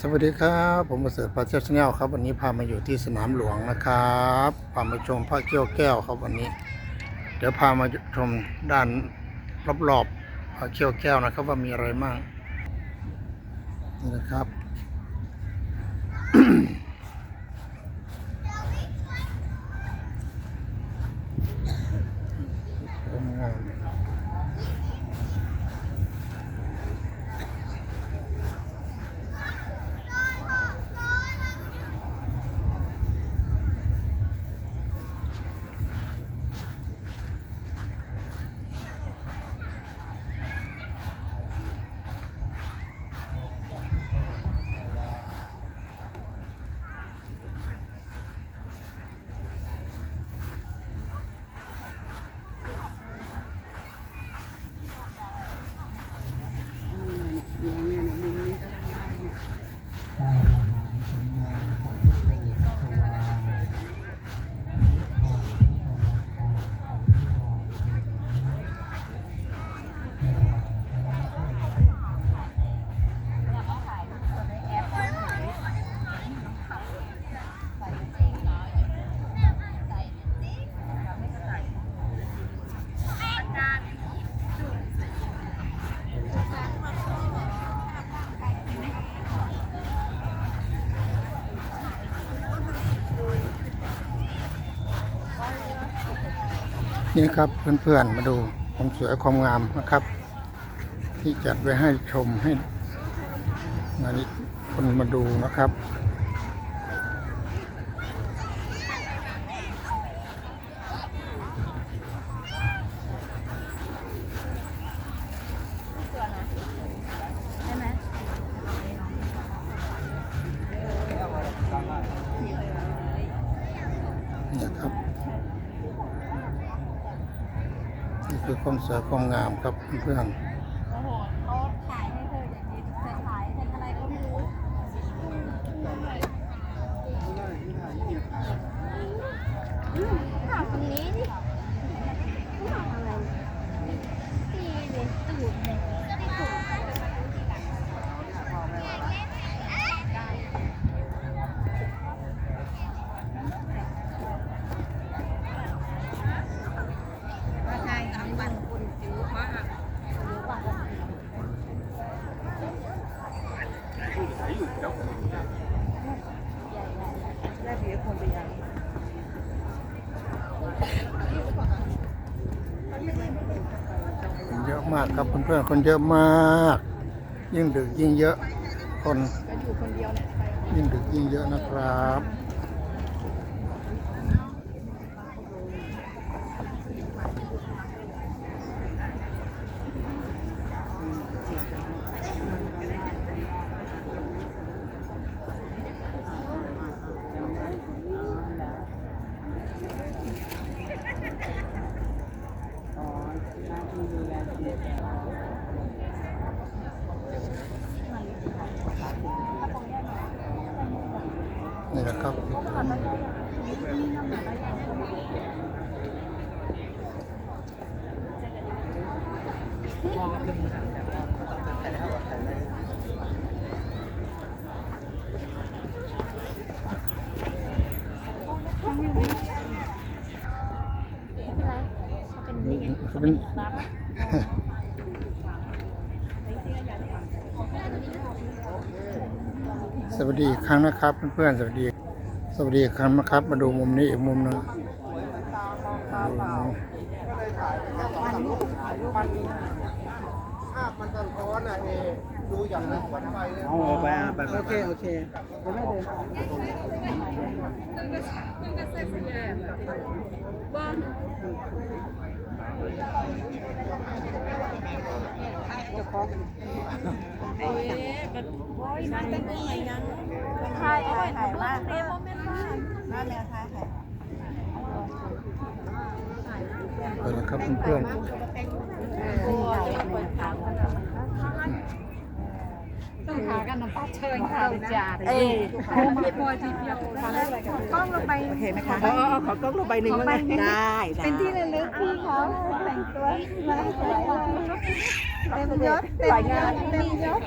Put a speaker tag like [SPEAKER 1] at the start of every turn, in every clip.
[SPEAKER 1] สวัสดีครับ ผมประเสริฐพาเจ้าชาแนลครับ วันนี้พามาอยู่ที่สนามหลวงนะครับพามาชมพระเกี้ยวแก้วครับวันนี้ เดี๋ยวพามาชมด้านรอบๆพระเกี้ยวแก้วนะครับว่ามีอะไรบ้างนี่นะครับ นี่ครับเพื่อนๆมาดูความสวยความงามนะครับ ที่จัดไว้ให้ชมให้คนมาดูนะครับ
[SPEAKER 2] ใช่ไหม
[SPEAKER 1] นี่ครับ นี่ คือความสวยความงามครับเพื่อน
[SPEAKER 2] โอ้โหเขาถ่ายให้เธออย่างนี้เธอถ่ายเป็นอะไรก็ไม่รู้ถามตรงนี้ดิถามอะไรตีเลยตูดเลยก็ได้ตูดใช่สามวันคนจิ๋วมาก
[SPEAKER 1] คนเยอะมากครับเพื่อนๆคนเยอะมาก ยิ่งดึกยิ่งเยอะคนยิ่งดึกยิ่งเยอะนะครับ นี่นะครับ เป็น สวัสดีครั้งนะครับเพื่อนๆสวัสดีสวัสดีครั้งนะครับ มาดูมุมนี้อีกมุมหนึงดูมุม
[SPEAKER 3] เอาไปอะไปโอเคโอเคจะไม่เดิน
[SPEAKER 2] ถ่ายถ่ายถ่ายมาก เอ้โมเมนต์มาก
[SPEAKER 3] นั่นแหละค่ะค่ะ
[SPEAKER 1] ไปนะครับเพื่อน
[SPEAKER 2] โอ้ยเปิดทาง
[SPEAKER 4] ต้อนๆา กันน้ำปลาเชิญค่ะจ่า
[SPEAKER 2] เอ้ย
[SPEAKER 4] พี่บอยทีเดียวกล้องลงไป
[SPEAKER 3] โอเคนะคะอ๋อขอกล้องลงใบหนึ่งแล้วนะได้ได้
[SPEAKER 4] เป็นที่ระลึกพี่เขาแต่งตัวมาสวยเลยเต็มยศเต็มงานเต็มยศ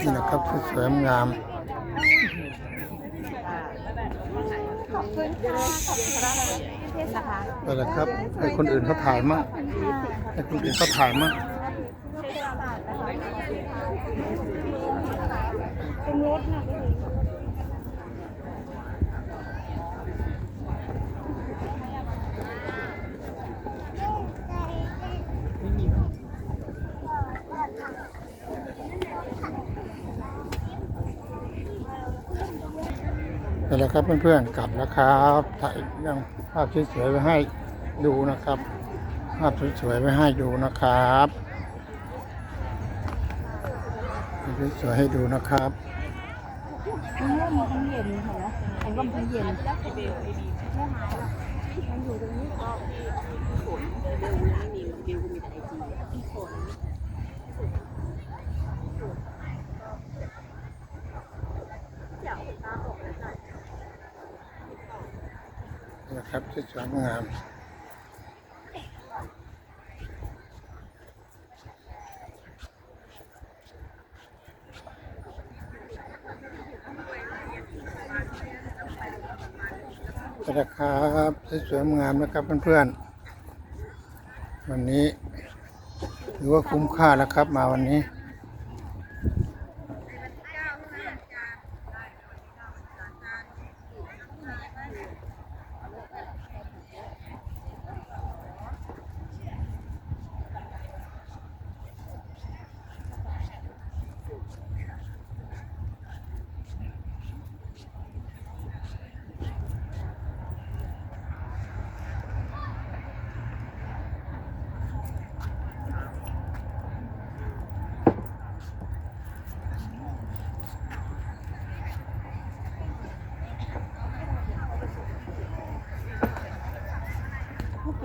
[SPEAKER 1] นี่นะครับสวยๆงาม
[SPEAKER 2] ขอบคุณค่ะขอบคุณนะ คะ
[SPEAKER 1] ไปเลยครับให้คนอื่นเขาถ่ายมั่งให้คนอื่นเขาถ่ายมั่ง
[SPEAKER 2] นรถนะ
[SPEAKER 1] ไปเลยครับเพื่อนๆกลับแล้วครับถ่ายยัง ภาพสวยๆไว้ให้ดูนะครับ ภาพสวยๆไว้ให้ดูนะครับสวยๆให้ดูนะครับ
[SPEAKER 4] มันเริ่มันเย็นเห็นไหมมันก็มันเย็นมันอยู่ตรงนี้ก็ฝ
[SPEAKER 1] นเบ
[SPEAKER 4] ลไม่มีเบลก็มีแต่ไอจีพี่ฝน
[SPEAKER 1] ครับสวยงามไปแล้วครับสวยงามนะครับเพื่อนๆวันนี้ถือว่าคุ้มค่าแล้วครับมาวันนี้